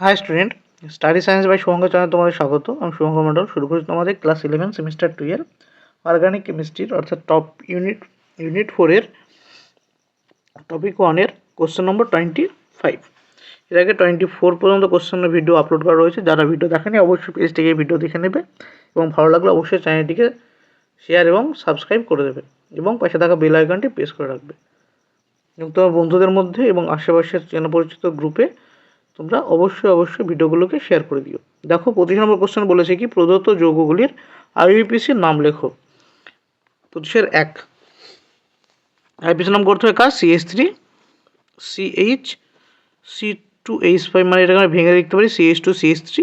Hi student study science by Shubhankar channel তোমাদের স্বাগত। আমি শুভঙ্কর মণ্ডল। শুরু করছি তোমাদের ক্লাস ইলেভেন সেমিস্টার টু এর অর্গানিক কেমিস্ট্রির অর্থাৎ টপ ইউনিট ইউনিট ফোরের টপিক ওয়ানের কোশ্চেন নম্বর টোয়েন্টি ফাইভ এর আগে টোয়েন্টি ফোর পর্যন্ত কোশ্চেনের ভিডিও আপলোড করা রয়েছে। যারা ভিডিও দেখেনি, অবশ্যই পেজ থেকে ভিডিও দেখে নেবে। এবং ভালো লাগলে অবশ্যই চ্যানেলটিকে শেয়ার এবং সাবস্ক্রাইব করে দেবে। এবং পাশে থাকা বেল আইকনটি প্রেস করে রাখবে। এবং তোমার বন্ধুদের মধ্যে এবং আশেপাশের চেনা পরিচিত গ্রুপে তোমরা অবশ্যই অবশ্যই ভিডিওগুলোকে শেয়ার করে দিও। দেখো, পঁচিশ নম্বর কোশ্চেন বলেছে কি, প্রদত্ত যৌগগুলির আইইউপিসির নাম লেখো। পঁচিশের এক। আইপিসির নাম করতে হবে কাজ CS three CH C two H five মানে এটাকে আমরা ভেঙে লিখতে পারি সিএইচ টু সিএইচ থ্রি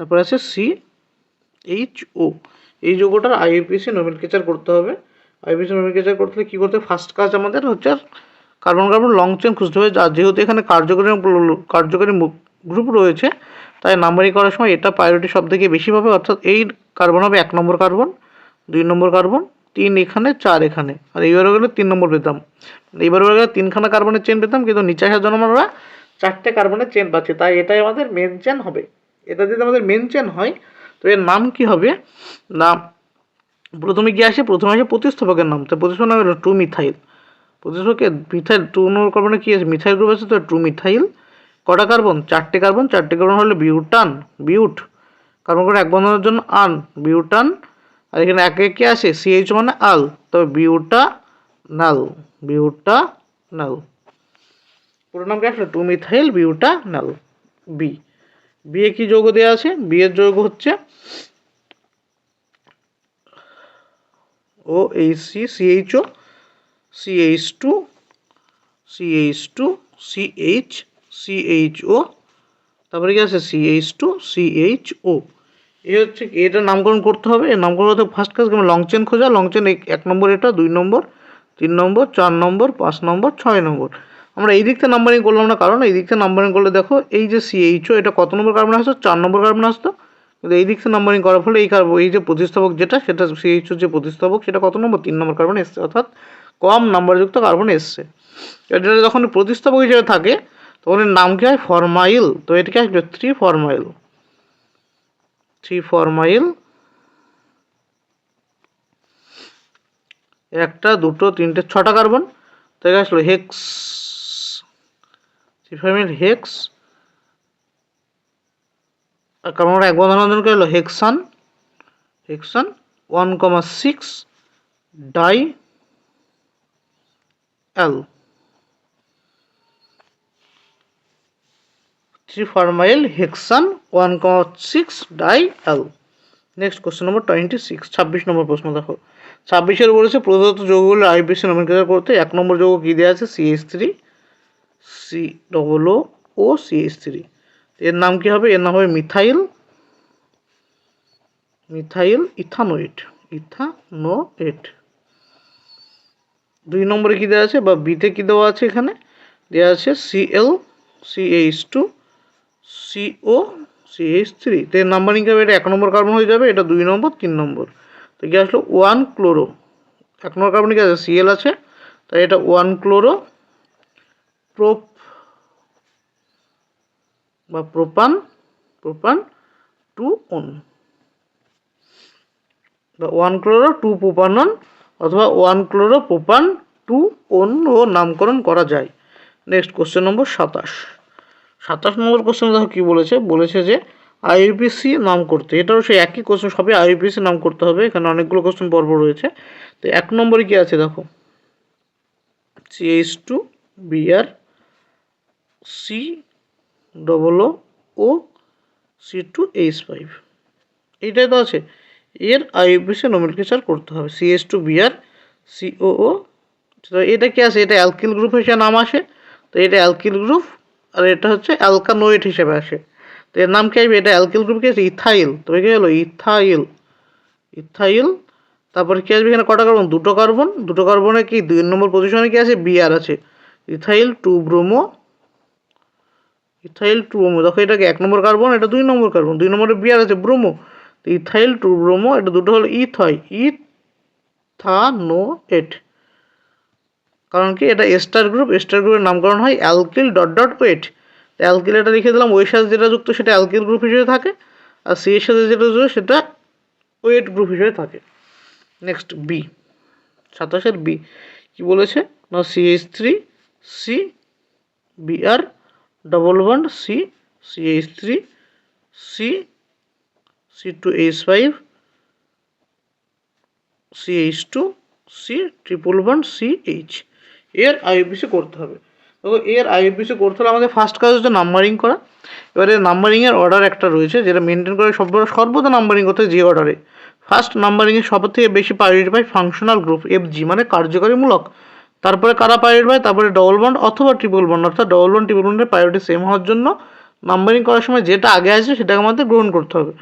তারপর আছে সি এইচ ও এই যৌগটার আইইউপিসি নোমেনক্লেচার করতে হবে। আইইউপিসি নোমেনক্লেচার করতে হলে কী করতে ফার্স্ট কাজ আমাদের হচ্ছে কার্বন কার্বন লং চেন খুঁজতে হবে। আর যেহেতু এখানে কার্যকরী কার্যকরী গ্রুপ রয়েছে, তাই নাম্বারিং করার সময় এটা প্রায়োরিটি সব থেকে বেশি পাবে। অর্থাৎ এই কার্বন হবে এক নম্বর কার্বন দুই নম্বর কার্বন তিন এখানে, চার এখানে। আর এইবারে গেলে তিন নম্বর পেতাম। এইবারে গেলে তিনখানা কার্বনের চেন পেতাম, কিন্তু নিচে আসার জন্য আমরা চারটে কার্বনের চেন পাচ্ছি। তাই এটাই আমাদের মেন চেন হবে। এটা যদি আমাদের মেন চেন হয়, তো এর নাম কি হবে? না প্রথমে কি আসে, প্রথমে আসে প্রতিস্থাপকের নাম। তো প্রতিস্থাপক নাম টু মিথাইল প্রতিস্থাপকে মিথাইল টু নম্বর কার্বনে কী আছে? মিথাইল গ্রুপ আছে তো, টু মিথাইল, কটা কার্বন? চারটে কার্বন চারটে কার্বন হলে বিউটান, বিউট। কার্বন করে এক বন্ধনের জন্য আন, বিউটান। আর এখানে একে কে আসে সিএইচ মানে আল, তবে বিউটা নাল বিউটা নাল। পুরো নাম কি আসলে two methyl, butanal B বিয়ে কি যৌগ দেওয়া আছে? বিয়ের যৌগ হচ্ছে O H C CHO CH two CH two CH CHO তারপরে কি আছে? সিএইচ টু সিএইচও এ হচ্ছে এটা নামকরণ করতে হবে। এর নামকরণ করতে ফার্স্ট কাজ লং চেন খোঁজা। লং চেন এক নম্বর এটা, দুই নম্বর, তিন নম্বর, চার নম্বর, পাঁচ নম্বর, ছয় নম্বর। আমরা এই দিক থেকে নাম্বারিং করলাম না, কারণ এই দিক থেকে নাম্বারিং করলে দেখো, এই যে সিএইচও এটা কত নম্বর কার্বন আসতো? চার নম্বর কার্বন আসতো। কিন্তু এই দিক থেকে নাম্বারিং করার ফলে এই কার্বন এই যে প্রতিস্থাপক যেটা, সেটা সিএইচও যে প্রতিস্থাপক, সেটা কত নম্বর? তিন নম্বর কার্বন এসছে, অর্থাৎ কম নাম্বারযুক্ত কার্বন এসছে। এটা যখন প্রতিস্থাপক হিসেবে থাকে, তখন এর নাম কী হয়? ফরমাইল। তো এটাকে আসবে থ্রি ফরমাইল থ্রি ফরমাইল একটা, দুটো, তিনটে, ছটা কার্বন তো এটা আসলো হেক্স। Three formyl hex. আর কার্বন এক বন্ধন করে hexane. Hexane. One comma six dial three formyl hexane one comma six dial next question নম্বর টোয়েন্টি সিক্স ছাব্বিশ নম্বর প্রশ্ন দেখো। ছাব্বিশের বলেছে প্রদত্ত যৌগগুলো আইপিসি নমিনেশন করতে এক নম্বর যৌগ কী দেওয়া আছে? CH three C double O O CH three এর নাম কী হবে? এর নাম হবে মিথাইল মিথাইল ইথানোয়েট ইথানোয়েট দুই নম্বরে কী দেওয়া আছে? বা বিতে কী দেওয়া আছে এখানে? দেওয়া আছে Cl CH two CO CH three তো এর নাম্বারিং হবে? এটা এক নম্বর কার্বন হয়ে যাবে, এটা দুই নম্বর, তিন নম্বর। তো কি আসলো? ওয়ান ক্লোরো এক নম্বর কার্বন কি আছে? সিএল আছে। তাই এটা ওয়ান ক্লোরো প্রোপ বা প্রোপান প্রোপান টু ওন বা ওয়ান ক্লোরো টু প্রোপানন অথবা ওয়ান ক্লোরো প্রোপান টু ও নামকরণ করা যায়। নেক্সট কোশ্চেন নম্বর সাতাশ। সাতাশ নম্বর কোশ্চেন দেখো কী বলেছে? বলেছে যে আইইউপিসি নাম করতে এটাও সেই একই কোশ্চেন সবই আইইউপিসি নাম করতে হবে, এখানে অনেকগুলো কোশ্চেন পর্ব রয়েছে। তো এক নম্বরে কী আছে দেখো? CH two Br C double O C two H five এইটাই তো আছে। এর আইইউপিসি নোমিনক্লেচার করতে হবে। সিএস টু বিআর সিওও তো এটা কি আছে? এটা অ্যালকিল গ্রুপ হিসেবে নাম আসে। তো এটা অ্যালকিল গ্রুপ আর এটা হচ্ছে অ্যালকানোয়েট হিসেবে আসে। তো এর নাম কি আসবে? এটা অ্যালকিল গ্রুপ কি আছে? ইথাইল তবে কি হলো ইথাইল ইথাইল তারপরে কী আসবে এখানে? কটা কার্বন দুটো কার্বন দুটো কার্বনে কি? দুই নম্বর পজিশনে কি আছে? বিআর আছে। Ethyl two bromo ethyl two bromo দেখো এটাকে এক নম্বর কার্বন এটা দুই নম্বর কার্বন দুই নম্বরে বিআর আছে ব্রোমো ইথাইল টু ব্রোমো, এটা দুটো হলো ইথ হয়। ইথানোয়েট। কারণ কি? এটা এস্টার গ্রুপ, এস্টার গ্রুপের নামকরণ হয় alkyl dot dot oate alkyl এটা লিখে দিলাম ওয়ের সাথে যেটা যুক্ত সেটা অ্যালকিল গ্রুপ হিসেবে থাকে, আর সি এর সাথে যেটা যুক্ত সেটা ওয়েট গ্রুপ হিসেবে থাকে। Next, B. সাতাশের বি। কি বলেছে? না, C H three, C Br double one C C H three, C C two H five C triple C H এর আইএফবিসি করতে হবে। তো এর আইএফবিসি করতে হলে আমাদের ফার্স্ট কাজ হচ্ছে নাম্বারিং করা। এবারে নাম্বারিংয়ের অর্ডার একটা রয়েছে, যেটা মেনটেন করে সব সর্বদা নাম্বারিং করতে যে অর্ডারে ফার্স্ট নাম্বারিংয়ে সব থেকে বেশি প্রায়োরিটি পায় ফাংশনাল গ্রুপ এফজি মানে কার্যকরীমূলক। তারপরে কারা প্রায়োরিটি পায়? তারপরে ডবল বন্ড অথবা ট্রিপল বন্ড অর্থাৎ ডবল বন্ড ট্রিপল বন্ডের প্রায়োরিটি সেম হওয়ার জন্য নাম্বারিং করার সময় যেটা আগে আসবে সেটাকে আমাদের গ্রহণ করতে হবে।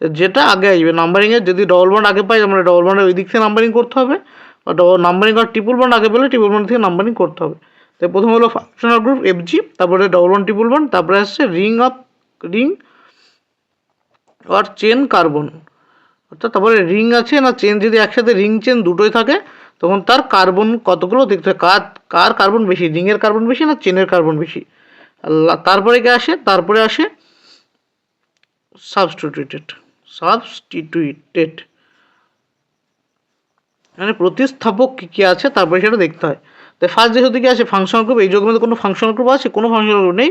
যেটা আগে আসবে নাম্বারিংয়ে যদি ডবল বন্ড আগে পাই আমরা ডবল বন্ডের ওই দিক থেকে নাম্বারিং করতে হবে। বা ডবল নাম্বারিং আর ট্রিপল বন্ড আগে পেলে ট্রিপল বন্ড থেকে নাম্বারিং করতে হবে। তো প্রথম হলো ফাংশনাল গ্রুপ এফজি তারপরে ডবল বন্ড ট্রিপল বন্ড তারপরে আসছে রিং অফ রিং আর চেন কার্বন অর্থাৎ তারপরে রিং আছে না চেন যদি একসাথে রিং চেন দুটোই থাকে, তখন তার কার্বন কতগুলো দেখতে হয় কার কার কার্বন বেশি? রিংয়ের কার্বন বেশি না চেনের কার্বন বেশি? তারপরে কি আসে? তারপরে আসে সাবস্টিটিউটেড সাবস্টিটিউটেড মানে প্রতিস্থাপক কী কী আছে, তারপরে সেটা দেখতে হয়। তাই ফার্স্ট যেহেতু কি আছে ফাংশনাল গ্রুপ এই যোগের মধ্যে কোনো ফাংশনাল গ্রুপ আছে, কোনো ফাংশনাল গ্রুপ নেই।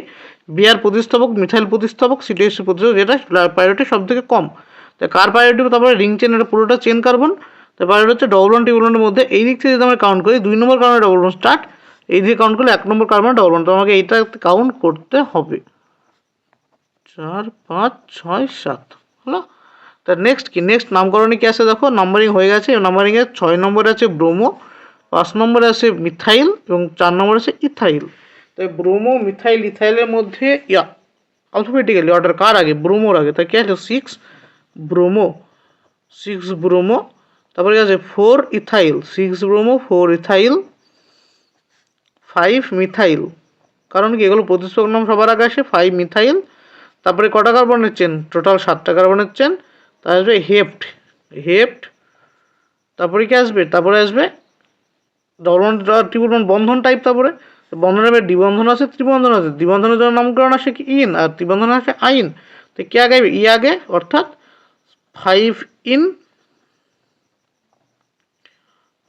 বিয়ার প্রতিস্থাপক মিথাইল প্রতিস্থাপক সিটিএসি প্রতিস্থাপক, যেটা প্রায়োরিটি সব থেকে কম। তাই কার প্রায়োরিটি তারপরে রিং চেন, এটা পুরোটা চেন কার্বন তার প্রায়োরিটি হচ্ছে ডবল ওয়ান টিবল ওয়ানের মধ্যে। এই দিক থেকে যদি আমরা কাউন্ট করি, দুই নম্বর কারণে ডবল ওয়ান স্টার্ট এই দিকে কাউন্ট করলে এক নম্বর কার্বন ডবল ওয়ান তো আমাকে এইটা কাউন্ট করতে হবে। চার, পাঁচ, ছয়, সাত, হলো? তার নেক্সট কি? নেক্সট নামকরণে কি আছে দেখো? নাম্বারিং হয়ে গেছে। নাম্বারিংয়ে ছয় নম্বরে আছে ব্রোমো, পাঁচ নম্বরে আছে মিথাইল এবং চার নম্বরে আছে ইথাইল। তাই ব্রোমো, মিথাইল, ইথাইলের মধ্যে, ইয়া অ্যালফাবেটিক্যালি অর্ডার কার আগে? ব্রোমোর আগে। তাই কি আছে? Six bromo six bromo. তারপরে আছে? Four ethyl. Six bromo four ethyl five methyl. কারণ কি? এগুলো প্রতিস্থাপক নাম সবার আগে আসে। Five methyl. তারপরে কটা কার্বনের চেন টোটাল সাতটা কার্বনের চেন তার আসবে হেফট হেপ্ট, তারপরে কি আসবে? তারপরে আসবে ডবল বন্ড বন্ধন টাইপ তারপরে। বন্ধনের এবার দ্বিবন্ধন আছে, ত্রিবন্ধন আছে। দ্বিবন্ধনের জন্য নামকরণ আসে কি? ইন। আর ত্রিবন্ধন আসে আইন। তো কে আগে ই আগে, অর্থাৎ ফাইভ ইন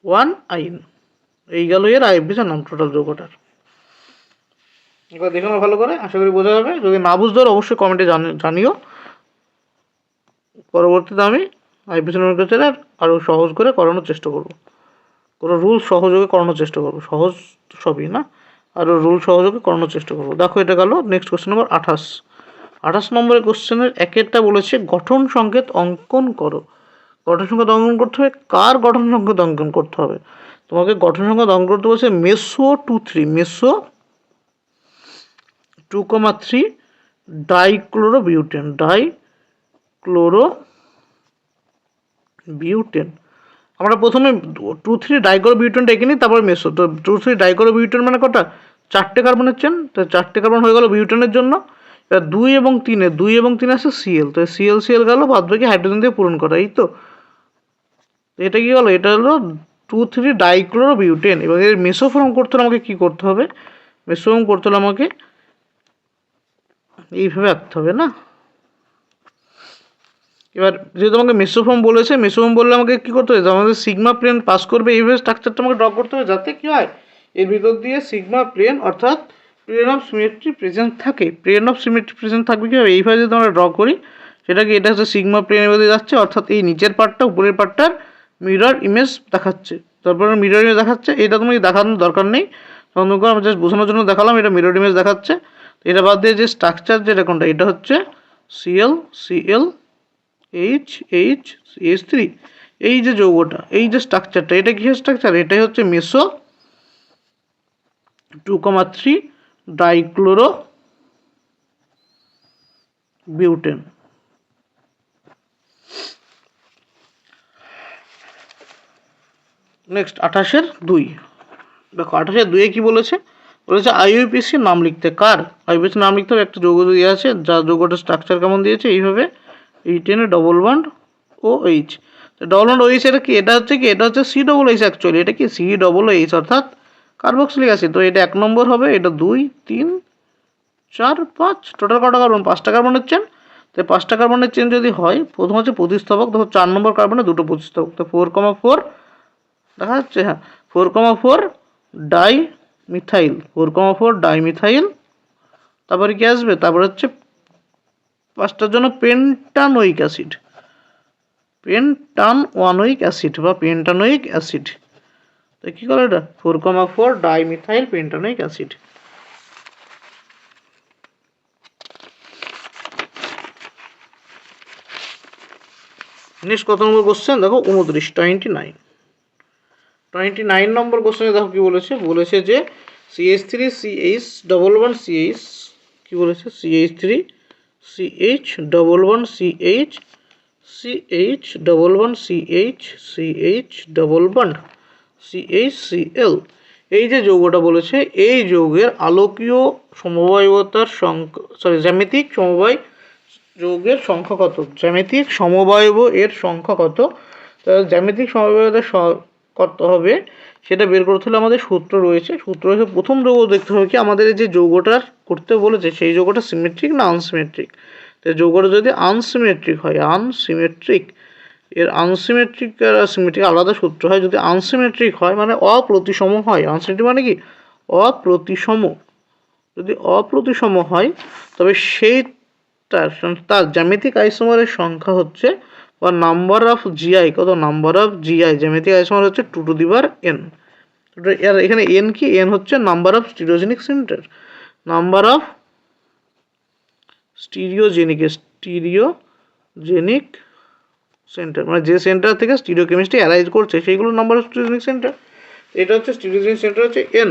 ওয়ান আইন। এই গেল এর আই আইএফবিসের নাম টোটাল যৌগটার এবার দেখে ভালো করে, আশা করি বোঝা যাবে। যদি না বুঝতে অবশ্যই কমেন্টে জানিও। পরবর্তীতে আমি আইপিসি নোটিফিকেশনের আরও সহজ করে করানোর চেষ্টা করব। কোনো রুল সহযোগে করানোর চেষ্টা করব। সহজ সবই না? আরও রুল সহযোগে করানোর চেষ্টা করব। দেখো এটা গেল নেক্সট কোশ্চেন নম্বর আঠাশ। আঠাশ নম্বরের কোশ্চেনের একেরটা বলেছে, গঠন সংকেত অঙ্কন করো। গঠন সংকেত অঙ্কন করতে হবে। কার গঠন সংকেত অঙ্কন করতে হবে? তোমাকে গঠন সংকেত অঙ্কন করতে বলছে meso two three. Meso two comma three dichlorobutane. Di chloro butane আমরা প্রথমে টু থ্রি ডাইক্লোরো বিউটেনটা এঁকে নিই, তারপর মেসো তো টু থ্রি ডাইক্লোরো বিউটেন মানে কটা? চারটে কার্বনের চেন তো চারটে কার্বন হয়ে গেল বিউটেনের জন্য। এবার দুই এবং তিনে দুই এবং তিন আছে সিএল তো সিএল সিএল গেল, বাদ বাকি হাইড্রোজেন দিয়ে পূরণ করা, এই তো। এটা কি হলো? এটা হলো টু থ্রি ডাইক্লোরো বিউটেন এবং এর মেসো ফর্ম করতে হলে আমাকে কী করতে হবে? মেসো ফর্ম করতে হলে আমাকে এইভাবে আঁকতে হবে, না? এবার যেহেতু আমাকে মেসোফর্ম বলেছে মেসোফর্ম বললে আমাকে কী করতে হবে? আমাদের সিগমা প্লেন পাস করবে এইভাবে স্ট্রাকচারটা আমাকে ড্র করতে হবে যাতে কী হয়? এর ভিতর দিয়ে সিগমা প্লেন অর্থাৎ প্লেন অফ সিমেট্রি প্রেজেন্ট থাকে। প্লেন অফ সিমেট্রি প্রেজেন্ট থাকবে কীভাবে এইভাবে যদি আমরা ড্র করি, সেটাকে এটা হচ্ছে সিগমা প্লেনের মধ্যে যাচ্ছে, অর্থাৎ এই নিচের পার্টটা উপরের পার্টটার মিরর ইমেজ দেখাচ্ছে। তারপরে মিরর ইমেজ দেখাচ্ছে, এটা তোমাকে দেখানোর দরকার নেই। তখন আমি জাস্ট বোঝানোর জন্য দেখালাম, এটা মিরর ইমেজ দেখাচ্ছে। এটা বাদ দিয়ে যে স্ট্রাকচার যেটা কোনটা, এটা হচ্ছে Cl Cl H H H three এই যে যৌগটা, এই যে স্ট্রাকচারটা এটা কিসের স্ট্রাকচার এটাই হচ্ছে meso two comma three dichloro butane next আঠাশের দুই। দেখো, আঠাশের দুইয়ে কি বলেছে? বলেছে আইইউপিসির নাম লিখতে কার? আইইউপিসির নাম লিখতে হবে, একটা যৌগ দিয়ে আছে, যা যৌগটার স্ট্রাকচার কেমন দিয়েছে, এইভাবে এই টেনে double bond O H double bond O H এটা কি? এটা হচ্ছে কি? এটা হচ্ছে সি ডবল এইচ অ্যাকচুয়ালি এটা কি? সি ডবল এইচ অর্থাৎ কার্বক্সিলিক অ্যাসিড তো এটা এক নম্বর হবে, এটা দুই, তিন, চার, পাঁচ। টোটাল কটা কার্বন পাঁচটা কার্বনের চেন তো পাঁচটা কার্বনের চেন যদি হয়, প্রথম হচ্ছে প্রতিস্থাপক দেখো চার নম্বর কার্বনে দুটো প্রতিস্থাপক। তো ফোর কমা ফোর দেখা যাচ্ছে হ্যাঁ। Four comma four di methyl four comma four di methyl তারপরে কি আসবে? তারপরে হচ্ছে পাঁচটার জন্য পেন্টানোইক অ্যাসিড। পেন্টান ওয়ানোইক অ্যাসিড বা পেন্টানোইক অ্যাসিড। তো কী করে এটা? Four comma four dimethyl pentanoic acid. Next কত নম্বর কোশ্চেন দেখো, উনত্রিশ, টোয়েন্টি নাইন। টোয়েন্টি নাইন নম্বর কোশ্চেনে দেখো কী বলেছে? বলেছে যে CH three CH double one CH কী বলেছে? CH three CH double one CH CH double one CH CH double one CH Cl এই যে যৌগটা বলেছে, এই যৌগের আলোকীয় সমবায়বতার সংখ্যা সরি জ্যামিতিক সমবায় যৌগের সংখ্যা কত? জ্যামিতিক সমবায়ব এর সংখ্যা কত? জ্যামিতিক সমবায়তার কত হবে? সেটা বের করতে হলে আমাদের সূত্র রয়েছে। সূত্র রয়েছে প্রথম যৌগ দেখতে হবে কি? আমাদের যে যৌগটার করতে বলেছে, সেই যৌগটা সিমেট্রিক না আনসিমেট্রিক তো যৌগটা যদি আনসিমেট্রিক হয় আনসিমেট্রিক এর আনসিমেট্রিক আর সিমেট্রিক আলাদা সূত্র হয়। যদি আনসিমেট্রিক হয় মানে অপ্রতিসম হয়। আনসিমেট্রিক মানে কি? অপ্রতিসম। যদি অপ্রতিসম হয়, তবে সেই তার জ্যামিতিক আইসোমারের সংখ্যা হচ্ছে বা নাম্বার অফ জিআই কত নাম্বার অফ জিআই জ্যামিতিক আইসোমার হচ্ছে two to the power N আর এখানে এন কি? এন হচ্ছে number of stereogenic center number of stereogenic stereogenic center মানে যে সেন্টার থেকে স্টিরিও কেমিস্ট্রি অ্যারাইজ করছে, সেইগুলো নাম্বার অফ স্টিরিওজেনিক সেন্টার এটা হচ্ছে স্টিরিওজেনিক সেন্টার হচ্ছে এন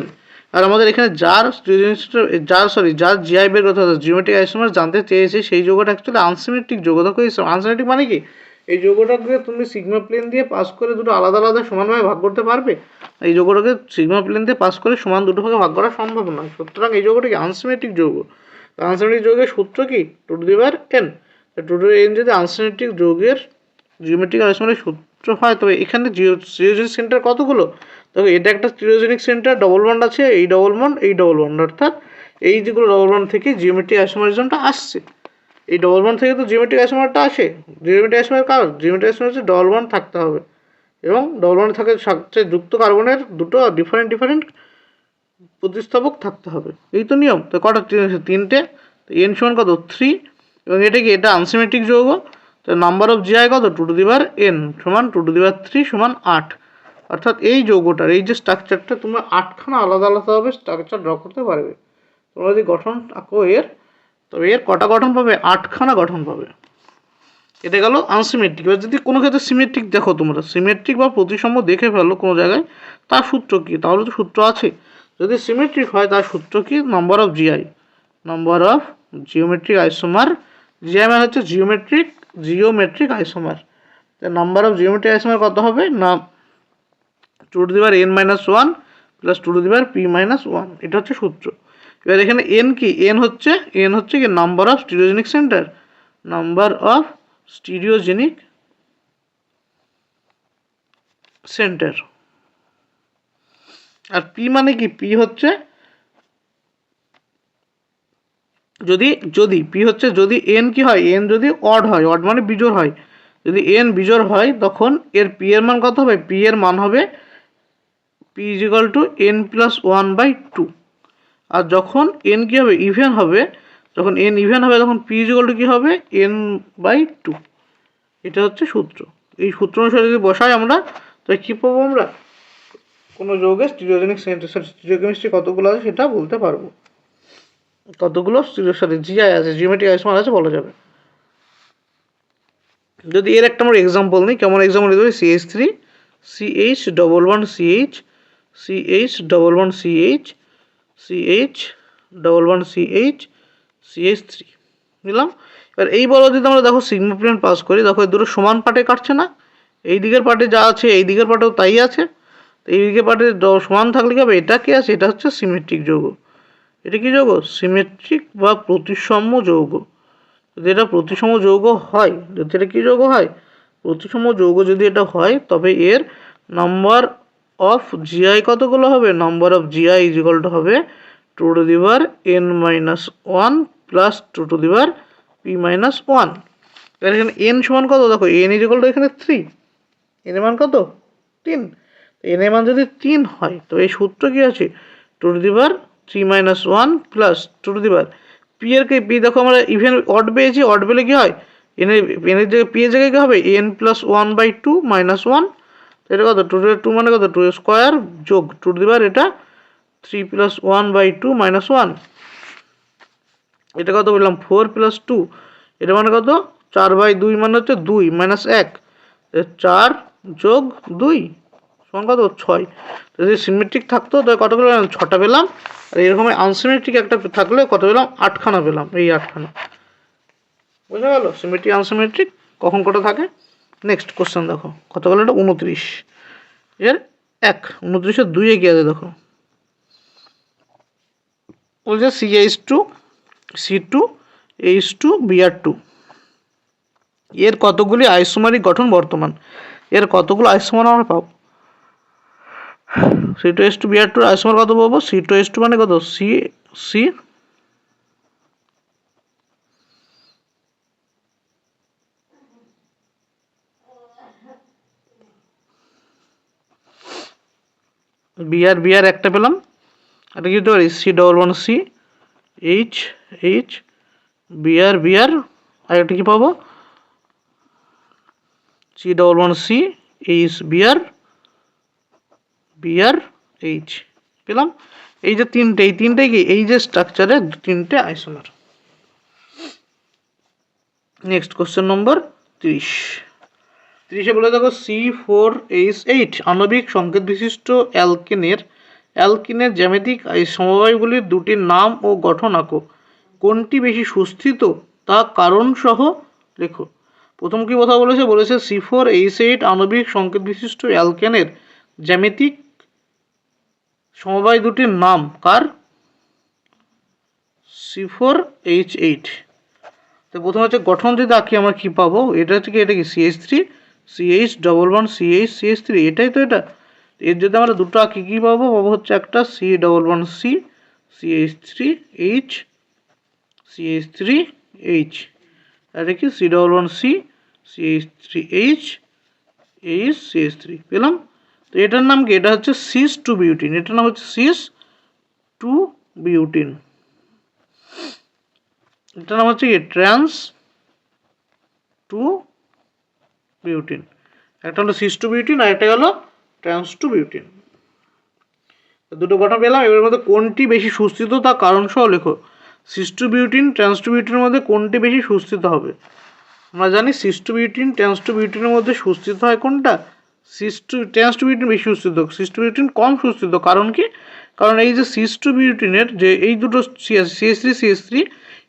আর আমাদের এখানে যার স্টিরিওজেনিক সেন্টার যার সরি যার জিআই বের কথা জিওমেট্রিক আইসোমার জানতে চেয়েছে, সেই যৌগটা অ্যাকচুয়ালি আনসিমেট্রিক যৌগ। দেখো আনসিমেট্রিক মানে কি? এই যোগটাকে তুমি সিগমা প্লেন দিয়ে পাস করে দুটো আলাদা আলাদা সমানভাবে ভাগ করতে পারবে? এই যোগটাকে সিগমা প্লেন দিয়ে পাস করে সমান দুটো ভাগে ভাগ করা সম্ভব নয়। সুতরাং এই যৌগটা কি আনসিমেট্রিক যৌগ? আনসিমেট্রিক যৌগের সূত্র কি? Two to the power N two to N যদি আনসিমেট্রিক যৌগের জিওমেট্রিক আইসোমারের সূত্র হয়, তবে এখানে জিও স্টিরিওজেনিক সেন্টার কতগুলো? দেখো, এটা একটা স্টিরিওজেনিক সেন্টার ডবল বন্ড আছে, এই ডবল বন্ড এই ডবল বন্ড অর্থাৎ এই যেগুলো ডবল বন্ড থেকে জিওমেট্রিক আইসোমারিজমটা আসছে। এই ডবল বন্ড থেকে তো জিওমেট্রিক আইসোমারটা আসে। জিওমেট্রিক আইসোমার কার? জিওমেট্রিক আইসোমার হচ্ছে ডবল বন্ড থাকতে হবে। এবং ডবল বন্ড থাকে সাথে যুক্ত কার্বনের দুটো ডিফারেন্ট ডিফারেন্ট প্রতিস্থাপক থাকতে হবে। এই তো নিয়ম। তো কটা তিনটে। তো এন সমান কত? থ্রি এবং এটা কি? এটা আনসিমেট্রিক যৌগ। তো নাম্বার অফ জিআই কত? Two to the power N সমান two to the power three সমান আট। অর্থাৎ এই যৌগটার, এই যে স্ট্রাকচারটা তোমরা আটখানা আলাদা আলাদাভাবে স্ট্রাকচার ড্র করতে পারবে। তোমরা যদি গঠন আঁকো এর তবে এর কটা গঠন পাবে? আটখানা গঠন পাবে। এটা গেল আনসিমেট্রিক এবার যদি কোনো ক্ষেত্রে সিমেট্রিক দেখো তোমরা সিমেট্রিক বা প্রতিসম দেখে ফেলো কোনো জায়গায়, তার সূত্র কী? তাহলে তো সূত্র আছে। যদি সিমেট্রিক হয়, তার সূত্র কি? Number of GI number of geometric isomer GI মানে হচ্ছে geometric geometric isomer number of geometric isomer কত হবে? না two to the power N minus one plus two to the power P minus one এটা হচ্ছে সূত্র। এবার এখানে এন কি? এন হচ্ছে এন হচ্ছে কি number of stereogenic center number of stereogenic center R P মানে কি? পি হচ্ছে যদি যদি পি হচ্ছে যদি এন কি হয়? এন যদি অড হয় অড মানে বিজোড় হয়। যদি এন বিজোড় হয়, তখন এর পি এর মান কত হবে? পি এর মান হবে P is equal to N plus one by two আর যখন এন কী হবে? ইভেন হবে, যখন এন ইভেন হবে, তখন পি ইজিক্যাল টু কী হবে? এন বাই টু এটা হচ্ছে সূত্র। এই সূত্র অনুসারে যদি বসাই আমরা, তাহলে কী পাবো আমরা? কোনো যোগে স্টিরিওজেনিক স্টিরিওকেমিস্ট্রি কতগুলো আছে সেটা বলতে পারব। কতগুলো? সরি জিআই আছে জিওমেট্রিক আইসোমার আছে, বলা যাবে। যদি এর একটা আমার এক্সাম্পল নিই, কেমন এক্সাম্পল নিতে পারি? CH three CH double one CH CH double one CH CH double one CH CH three নিলাম এবার এই বলো যদি আমরা দেখো সিগমা প্লেন পাস করি, দেখো দুটো সমান পাটে কাটছে না? এই দিকের পাটে যা আছে, এই দিকের পাটেও তাই আছে। তো এই দিকের পাটে সমান থাকলে কি হবে? এটা কি আছে? এটা হচ্ছে সিমেট্রিক যৌগ। এটা কি যৌগ? সিমেট্রিক বা প্রতিসম যৌগ। যদি এটা প্রতিসম যৌগ হয়, যদি এটা কী যৌগ হয়? প্রতিসম যৌগ যদি এটা হয়, তবে এর নাম্বার অফ জিআই কতগুলো হবে? নাম্বার অফ জিআই ইজিকলটা হবে two to the power N minus one plus two to the power P minus one তাহলে এখানে এন সমান কত? দেখো এন ইজ ইকুয়াল টু এখানে থ্রি এন মান কত? তিন। এন এর মান যদি তিন হয়, তো এই সূত্র কী আছে? Two to the power three minus one plus two to the power P এর কে পি দেখো আমরা ইভেন অড পেয়েছি অড পেলে কী হয়? এন এর এন এর জায়গায় পি এর জায়গায় কী হবে? N plus one by two minus one এটা কত টু টু মানে কত টু স্কোয়ার যোগ টু দিবার এটা three plus one by two minus one এটা কত বললাম? ফোর প্লাস টু এটা মানে কত? চার বাই দুই মানে হচ্ছে দুই মাইনাস এক। চার যোগ দুই, সমান কত? ছয়। যদি সিমেট্রিক থাকতো, তাহলে কত পেলাম? ছটা পেলাম। আর এরকম আনসিমেট্রিক একটা থাকলে কত পেলাম? আটখানা পেলাম, এই আটখানা। বুঝা গেল? সিমেট্রিক আনসিমেট্রিক কখন কটা থাকে? নেক্সট কোশ্চেন দেখো। কত গেল এটা? উনত্রিশ। এর এক। উনত্রিশের দুই এগিয়ে আছে, দেখো। বলছে C H two C two H two BR two এর কতগুলি আইসোমারিক গঠন বর্তমান? এর কতগুলো আইসোমার আমরা পাবো? C two S two BR two isomer কত পাবো? সি টু এস টু মানে কত? সি সি বিআর বিআর একটা পেলাম। এটা কি হতে পারি C double one C H H BR BR আর একটা কি পাবো? C double one C H BR BR H পেলাম। এই যে তিনটে, এই তিনটে কি? এই যে স্ট্রাকচারের তিনটে আইসোমার নেক্সট কোশ্চেন নম্বর তিরিশ। তিরিশে বলে দেখো সি ফোর এইচ এইট আণবিক সংকেত বিশিষ্ট অ্যালকেনের, অ্যালকিনের জ্যামিতিক সমবায়গুলির দুটির নাম ও গঠন আঁকো। কোনটি বেশি সুস্থিত? তা কারণ সহ লেখো। প্রথম কি কথা বলেছে? বলেছে সি ফোর এইচ এইট আণবিক সংকেত বিশিষ্ট অ্যালকেনের জ্যামিতিক সমবায় দুটির নাম কার? সি ফোর এইচ এইট তো প্রথম হচ্ছে গঠন যদি আঁকি আমরা কী পাবো? এটা হচ্ছে কি? এটা কি CH three CH double one CH CH three এটাই তো এটা। এর যদি আমরা দুটো আঁকি, কী পাবো? পাবো হচ্ছে একটা C double one C CH three H CH three H এটা কি? C double one C CH three H H CH three পেলাম? তো এটার নাম কি? এটা হচ্ছে সিস টু বিউটিন এটার নাম হচ্ছে সিস টু বিউটিন এটার নাম হচ্ছে কি? Trans two butene. একটা হলো সিস টু বিউটিন আর একটা হলো ট্রান্স টু বিউটিন। দুটো গঠন পেলাম এবার মধ্যে কোনটি বেশি সুস্থিত তা কারণ সহ লেখো। Cis two butene, trans two বিউটিনের মধ্যে কোনটি বেশি সুস্থিত হবে? আমরা জানি cis two butene, trans two বিউটিনের মধ্যে সুস্থিত হয় কোনটা? সিস টু ট্রান্স টু বেশি সুস্থিত সিস টু বিউটিন কম সুস্থিত কারণ কি? কারণ এই যে সিস টু বিউটিনের যে এই দুটো সিএস থ্রি সিএস থ্রি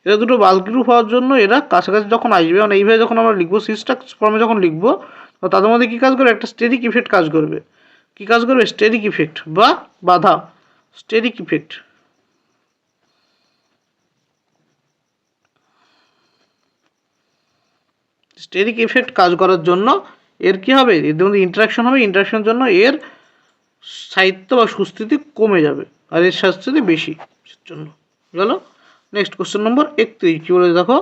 এরা দুটো বাল্ক গ্রুপ হওয়ার জন্য এরা কাছাকাছি যখন আসবে মানে এইভাবে যখন আমরা লিখব সিসটা ফর্মে যখন লিখব তাদের মধ্যে কী কাজ করবে? একটা স্টেরিক ইফেক্ট কাজ করবে। কী কাজ করবে? স্টেরিক ইফেক্ট বা বাধা। Steric effect. স্টেরিক ইফেক্ট কাজ করার জন্য এর কি হবে? এর মধ্যে ইন্টারাকশন হবে ইন্টারাকশনের জন্য এর সাহিত্য বা সুস্থিতি কমে যাবে আর এর স্বাস্থ্যতি বেশি। জন্য। গেল। নেক্সট কোশ্চেন নম্বর একত্রিশ। কী বলেছে দেখো?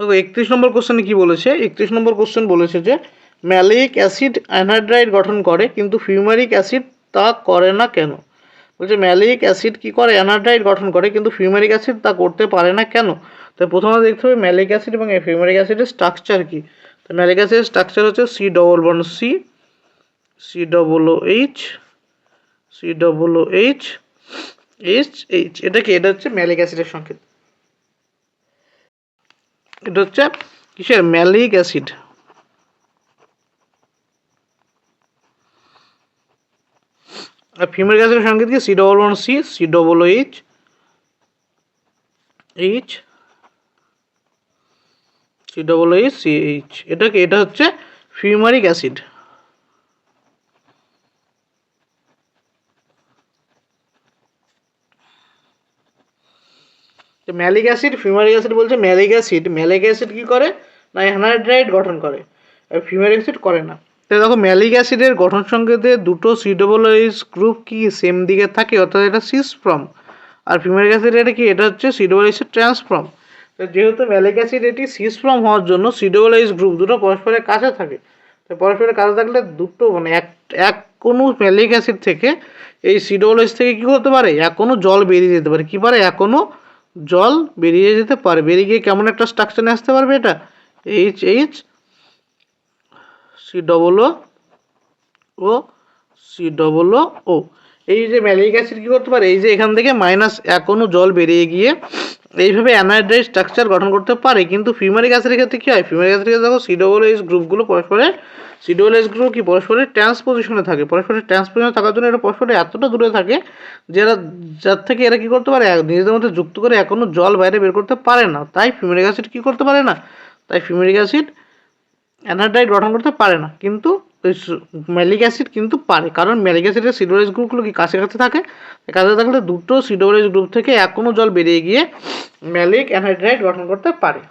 দেখো, একত্রিশ নম্বর কোশ্চেনে কী বলেছে? একত্রিশ নম্বর কোশ্চেন বলেছে যে ম্যালিক অ্যাসিড অ্যানহাইড্রাইড গঠন করে, কিন্তু ফিউমারিক অ্যাসিড তা করে না কেন? বলছে ম্যালিক অ্যাসিড কী করে? অ্যানহাইড্রাইড গঠন করে, কিন্তু ফিউমারিক অ্যাসিড তা করতে পারে না কেন? তাই প্রথমে দেখতে হবে ম্যালিক অ্যাসিড এবং ফিউমারিক অ্যাসিডের স্ট্রাকচার কী? তো ম্যালিক স্ট্রাকচার হচ্ছে C double one C C double O H C double O H H H এটা কি? এটা হচ্ছে ম্যালিক অ্যাসিডের সংকেত। এটা হচ্ছে কিসের? ম্যালিক অ্যাসিড আর ফিমেল অ্যাসিডের সংকেত কি? C double one C C double H H C double H C H এটা কি এটা হচ্ছে fumaric acid. Maleic acid, fumaric acid বলছে ম্যালিক অ্যাসিড। ম্যালিক অ্যাসিড কী করে? না অ্যানহাইড্রাইড গঠন করে। আর ফিউমারিক অ্যাসিড করে না। তাহলে দেখো, ম্যালিক অ্যাসিডের গঠন সংকেতে দুটো সি ডবল এইচ গ্রুপ কি সেম দিকে থাকে? অর্থাৎ এটা সিস ফ্রম আর ফিমেরিক অ্যাসিড এটা কি? এটা হচ্ছে সি ডবল এইচের ট্রান্সফ্রম যেহেতু ম্যালিক অ্যাসিড এটি সিস ফ্রম হওয়ার জন্য সি ডবল এইচ গ্রুপ দুটো পরস্পরের কাছে থাকে, তো পরস্পরের কাছে থাকলে দুটো মানে এক এক কোনো ম্যালিক অ্যাসিড থেকে এই সি ডবল থেকে কী করতে পারে? এক কোনো জল বেরিয়ে যেতে পারে। কী পারে? এক কোনো জল বেরিয়ে যেতে পারে। বেরিয়ে গিয়ে কেমন একটা স্ট্রাকচারে আসতে পারবে এটা? H H C double O C double O এই যে ম্যালিক অ্যাসিড কী করতে পারে? এই যে এখান থেকে মাইনাস এখনও জল বেরিয়ে গিয়ে এইভাবে অ্যানাইড্রাইড স্ট্রাকচার গঠন করতে পারে, কিন্তু ফিউমারিক অ্যাসিডের ক্ষেত্রে কী হয়? ফিউমারিক অ্যাসিডের ক্ষেত্রে দেখো সি ডবল এইচ গ্রুপগুলো পরস্পরের সি ডবল এইচ গ্রুপ কি? পরস্পরের ট্রান্সপোজিশনে থাকে। পরস্পরের ট্রান্সপোজিশনে থাকার জন্য এটা পরস্পরে এতটা দূরে থাকে যে এরা, যার থেকে এরা কী করতে পারে? নিজেদের মধ্যে যুক্ত করে এখনও জল বাইরে বের করতে পারে না। তাই ফিউমারিক অ্যাসিড কী করতে পারে না? তাই ফিউমারিক অ্যাসিড অ্যানাড্রাইড গঠন করতে পারে না। কিন্তু ম্যালিক অ্যাসিড কিন্তু পারে। কারণ ম্যালিক অ্যাসিডের সিডোরেজ গ্রুপগুলো কি কাছে কাছে থাকে? কাছে থাকলে দুটো সিডোরেজ গ্রুপ থেকে কোনো জল বেরিয়ে গিয়ে ম্যালিক অ্যানাড্রাইড গঠন করতে পারে।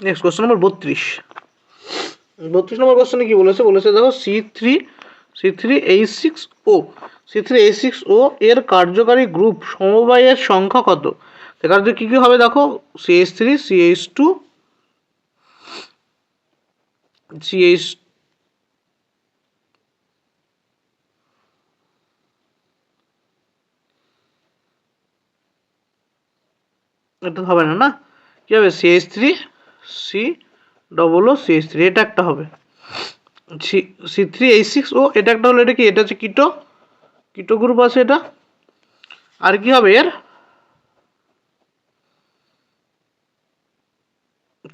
নেক্সট কোশ্চেন নম্বর বত্রিশ। বত্রিশ নম্বর কোশ্চেনে কি বলেছে? বলেছে দেখো C three C three H six O C three H six O এর কার্যকারী গ্রুপ সমবায়ের সংখ্যা কত? কার্য কী কী হবে দেখো? C H three C H two CH এটা হবে না না? কী হবে? CH three C double O CH three এটা একটা হবে। C three H six O এটা একটা হলো, এটা কি? এটা হচ্ছে কিটো কিটো গ্রুপ আছে এটা। আর কি হবে এর?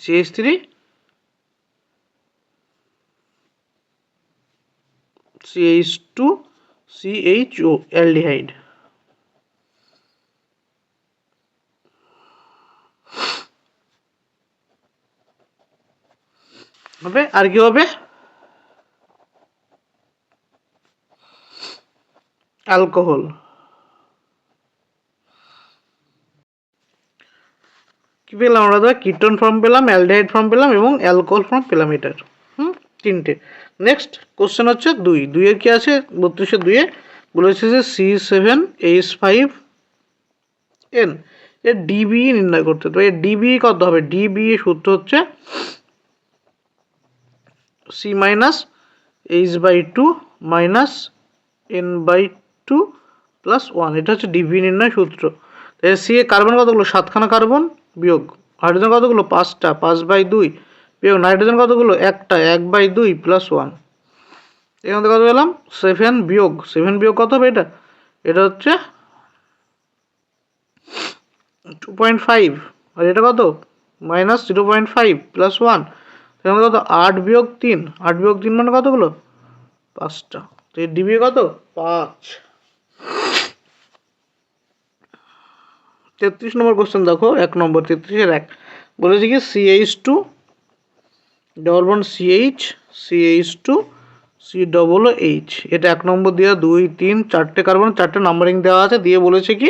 CH three CH two CH O aldehyde হবে? আর কি হবে? অ্যালকোহল। কি পেলাম আমরা তো কিটন ফর্ম পেলাম অ্যালডিহাইড ফর্ম পেলাম এবং অ্যালকোহল ফর্ম পেলাম এটার। হুম? তিনটে। নেক্সট কোশ্চেন হচ্ছে দুই। দুইয়ের কি আছে? বত্রিশের দুইয়ে। বলেছে যে C seven H five N এর ডিবি নির্ণয় করতে তো এর ডিবি কত হবে? ডিবি সূত্র হচ্ছে C minus H by two minus N by two plus one এটা হচ্ছে ডিভি নির্ণয় সূত্র। সি এ কার্বন কতগুলো? সাতখানা কার্বন বিয়োগ। হাইড্রোজেন কতগুলো? পাঁচটা। পাঁচ বাই দুই বিয়োগ। নাইট্রোজেন কতগুলো? একটা। এক বাই দুই প্লাস ওয়ান এখান থেকে কত পেলাম? সেভেন বিয়োগ। সেভেন বিয়োগ কত হবে এটা? এটা হচ্ছে টু পয়েন্ট ফাইভ আর এটা কত? Minus zero point five plus one সেখানে কত আট বিয়োগ তিন, আট বিয়োগ তিন মানে কতগুলো? পাঁচটা। তো এর ডিবি কত? পাঁচ। তেত্রিশ নম্বর কোশ্চেন দেখো, এক নম্বর, তেত্রিশের এক। বলেছে কি CH two double bond CH CH two C double H এটা এক নম্বর দেওয়া দুই, তিন, চারটে কার্বন চারটে নাম্বারিং দেওয়া আছে। দিয়ে বলেছে কি,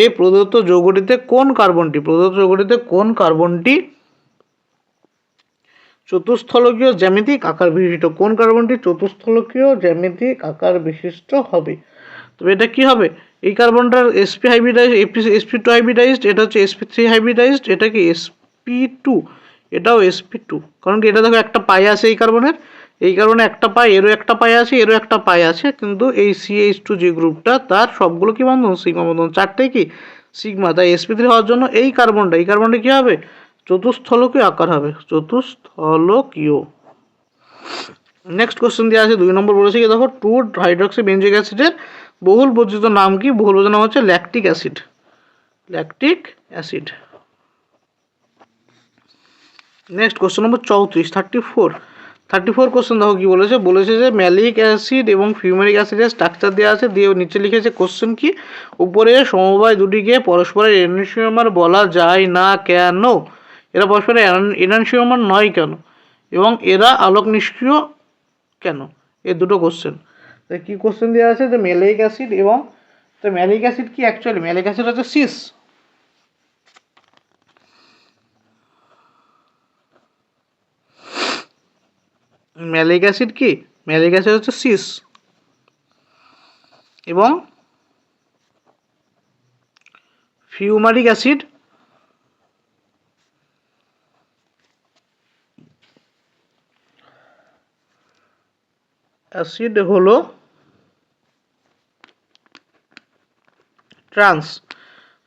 এ প্রদত্ত যৌগটিতে কোন কার্বনটি প্রদত্ত যৌগটিতে কোন কার্বনটি চতুস্থলকীয় জ্যামিতিক আকার বিশিষ্ট। কোন কার্বনটি চতুস্থলকীয় জ্যামিতিক আকার বিশিষ্ট হবে? তবে এটা কি হবে? এই কার্বনটার SP hybridize SP SP two hybridized এটা হচ্ছে এসপি থ্রি হাইব্রিডাইজড এটা কি এসপি টু এটাও এসপি টু কারণ কি এটা দেখো একটা পায়ে আছে এই কার্বনের। এই কারণে একটা পায়ে এরও একটা পায়ে আছে, এরও একটা পায়ে আছে, কিন্তু এই সিএইচ টু যে গ্রুপটা তার সবগুলো কি বন্ধন? সিগমা বন্ধন। চারটে কি? সিগমা। তাই এসপি থ্রি হওয়ার জন্য এই কার্বনটা এই কার্বনটা কী হবে? চতুস্থলকীয় আকার হবে। চতুস্থলকীয়। নেক্সট কোশ্চেন দেওয়া আছে দুই নম্বর বলেছে কি, দেখো টু হাইড্রক্সি বেঞ্জিক অ্যাসিডের বহুল বর্জিত নাম কি? বহুল বর্জিত নাম হচ্ছে lactic acid lactic acid next question number চৌত্রিশ thirty four thirty four question দেখো কি বলেছে? বলেছে যে ম্যালিক অ্যাসিড এবং ফিউমেরিক অ্যাসিডের স্ট্রাকচার দেওয়া আছে, দিয়ে নিচে লিখেছে কোশ্চেন কি? উপরে সমবায় দুটিকে পরস্পরের এনশিওমার বলা যায় না কেন? এরা পরস্পরের এনানশিওমার নয় কেন? এবং এরা আলোক নিষ্ক্রিয় কেন? এই দুটো কোশ্চেন কী কোশ্চেন দেওয়া আছে? যে ম্যালিক অ্যাসিড এবং তো ম্যালিক অ্যাসিড কি অ্যাকচুয়ালি ম্যালিক অ্যাসিড হচ্ছে সিস ম্যালিক অ্যাসিড কি? ম্যালিক অ্যাসিড হচ্ছে সিস এবং ফিউমারিক অ্যাসিড অ্যাসিড হলো ট্রান্স।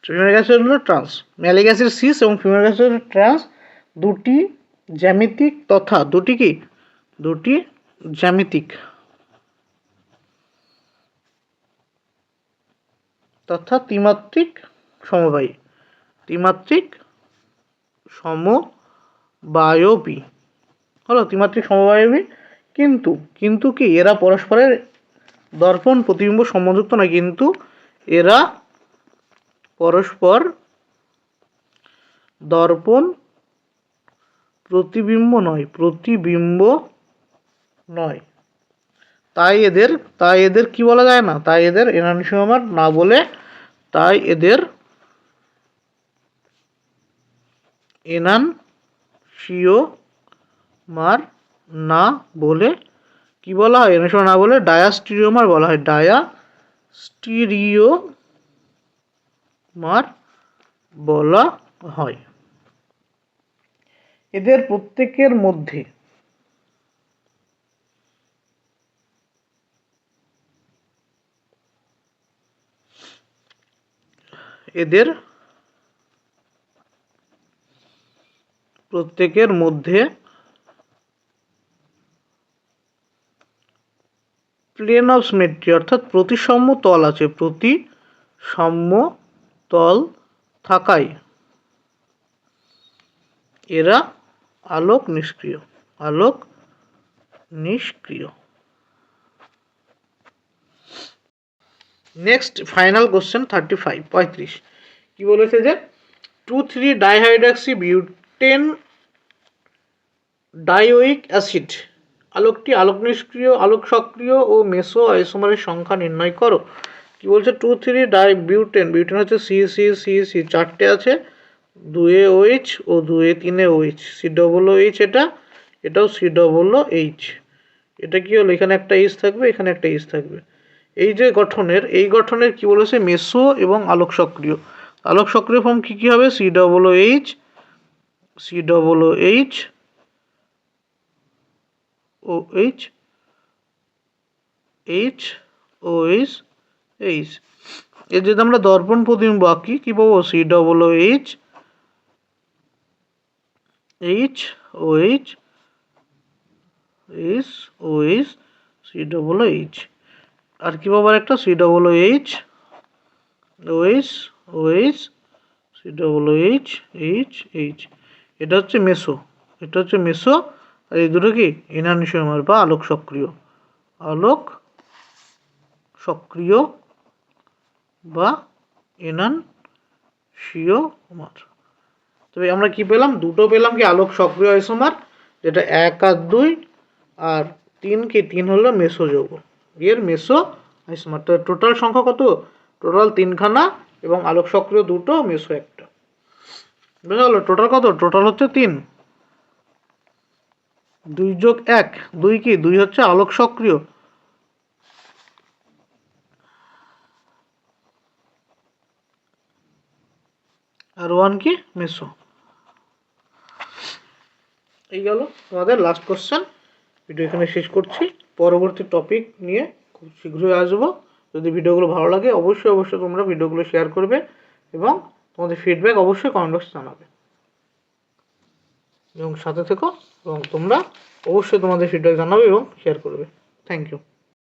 ফিউমারিক অ্যাসিড হলো ট্রান্স। ম্যালিক অ্যাসিড সিস এবং ফিউমারিক অ্যাসিড ট্রান্স। দুটি জ্যামিতিক তথা, দুটি কি? দুটি জ্যামিতিক তথা ত্রিমাত্রিক সমবায়ী। ত্রিমাত্রিক সমবায়বী। হলো ত্রিমাত্রিক সমবায়বী। কিন্তু কিন্তু কি এরা পরস্পরের দর্পণ, প্রতিবিম্ব সম্বন্ধযুক্ত নয়, কিন্তু এরা পরস্পর দর্পণ, প্রতিবিম্ব নয় প্রতিবিম্ব নয়। তাই এদের তাই এদের কি বলা যায় না? তাই এদের এনানিসিওমার না বলে তাই এদের এনানসিওমার না বলে, কি বলা হয়? এনানসিওমার না বলে ডায়াস্টিরিওমার বলা হয়। ডায়াস্টিরিওমার বলা হয়। এদের প্রত্যেকের মধ্যে এদের প্রত্যেকের মধ্যে প্লেন অফ সিমেট্রি অর্থাৎ প্রতিসাম্য তল আছে প্রতি প্রতিসাম্য তল থাকায় এরা আলোক নিষ্ক্রিয় আলোক নিষ্ক্রিয়। Next final question thirty five পঁয়ত্রিশ। কী বলেছে যে two three dihydroxy butane dioic acid আলোকটি আলোক নিষ্ক্রিয় আলোক সক্রিয় ও মেসো আইসোমারের সংখ্যা নির্ণয় করো। কি বলছে? Two three di butane butane হচ্ছে সি সি সি সি চারটে আছে। দুয়ে ওইচ ও দুয়ে তিনে OH C double O H এটা, এটাও সি ডবল ও এইচ এটা কি হলো? এখানে একটা এইচ থাকবে, এখানে একটা এইচ থাকবে। এই যে গঠনের, এই গঠনের কি বলেছে? মেসো এবং আলোক সক্রিয় আলোক সক্রিয় ফর্ম কী কী হবে? C double O H C double O H O H H O H H এর যদি আমরা দর্পণ প্রতিবিম্ব আঁকি, কী পাবো? C double O H H O H H O H C double O H আর কি পাবো একটা C double O H O H O H C double O H H H এটা হচ্ছে মেসো, এটা হচ্ছে মেসো আর এই দুটো কি? এনানিসিওমার বা আলোক সক্রিয়। আলোক সক্রিয় বা এনানসিওমার তবে আমরা কি পেলাম? দুটো পেলাম কি আলোক সক্রিয় আইসোমার যেটা এক আর দুই আর তিন কি? তিন হলো মেসো যৌগ এর মেসো আইসোমার তো টোটাল সংখ্যা কত? টোটাল তিনখানা এবং আলোক সক্রিয় দুটো, মেসো একটা। বুঝা গেলো টোটাল কত? টোটাল হচ্ছে তিন। দুই যোগ এক, দুই কি? দুই হচ্ছে আলোক সক্রিয়। আর ওয়ান কি? মেসো। এই গেল তোমাদের লাস্ট কোশ্চেন ভিডিও এখানে শেষ করছি। পরবর্তী টপিক নিয়ে খুব শীঘ্রই আসব। যদি ভিডিওগুলো ভালো লাগে, অবশ্যই অবশ্যই তোমরা ভিডিওগুলো শেয়ার করবে এবং তোমাদের ফিডব্যাক অবশ্যই কমেন্ট বক্সে জানাবে। এবং সাথে থেকো এবং তোমরা অবশ্যই তোমাদের ফিডব্যাক জানাবে এবং শেয়ার করবে। Thank you